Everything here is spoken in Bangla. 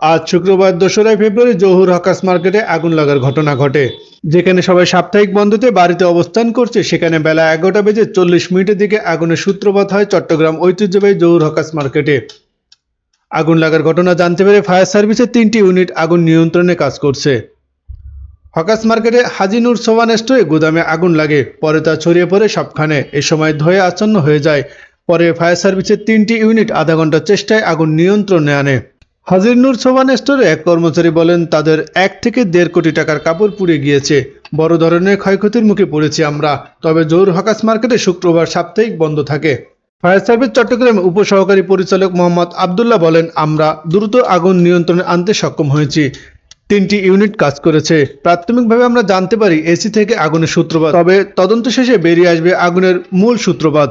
আজ শুক্রবার দোসরাই ফেব্রুয়ারি জহুর হকাস মার্কেটে আগুন লাগার ঘটনা ঘটে। যেখানে সবাই সাপ্তাহিক বন্ধতে বাড়িতে অবস্থান করছে, সেখানে বেলা এগারোটা বেজে চল্লিশ মিনিটের দিকে আগুনের সূত্রপাত হয় চট্টগ্রাম ঐতিহ্যবাহী জহুর হকাস মার্কেটে। আগুন লাগার ঘটনা জানতে পেরে ফায়ার সার্ভিসের তিনটি ইউনিট আগুন নিয়ন্ত্রণে কাজ করছে। হকাস মার্কেটে হাজিনুর সোভান স্টোরে গুদামে আগুন লাগে, পরে তা ছড়িয়ে পড়ে সবখানে। এ সময় ধয়ে আচ্ছন্ন হয়ে যায়, পরে ফায়ার সার্ভিসের তিনটি ইউনিট আধা ঘণ্টার চেষ্টায় আগুন নিয়ন্ত্রণে আনে। হাজির নূর স্টোরে এক কর্মচারী বলেন, তাদের এক থেকে দেড় কোটি টাকার কাপড় পুড়ে গিয়েছে। বড় ধরনের ক্ষয়ক্ষতির মুখে পড়েছি আমরা, তবে জোর হকাস মার্কেটে শুক্রবার সাপ্তাহিক বন্ধ থাকে। ফায়ার সার্ভিস চট্টগ্রাম উপসহকারী পরিচালক মোহাম্মদ আবদুল্লাহ বলেন, আমরা দ্রুত আগুন নিয়ন্ত্রণে আনতে সক্ষম হয়েছি। তিনটি ইউনিট কাজ করেছে। প্রাথমিকভাবে আমরা জানতে পারি, এসি থেকে আগুনের সূত্রপাত। তবে তদন্ত শেষে বেরিয়ে আসবে আগুনের মূল সূত্রপাত।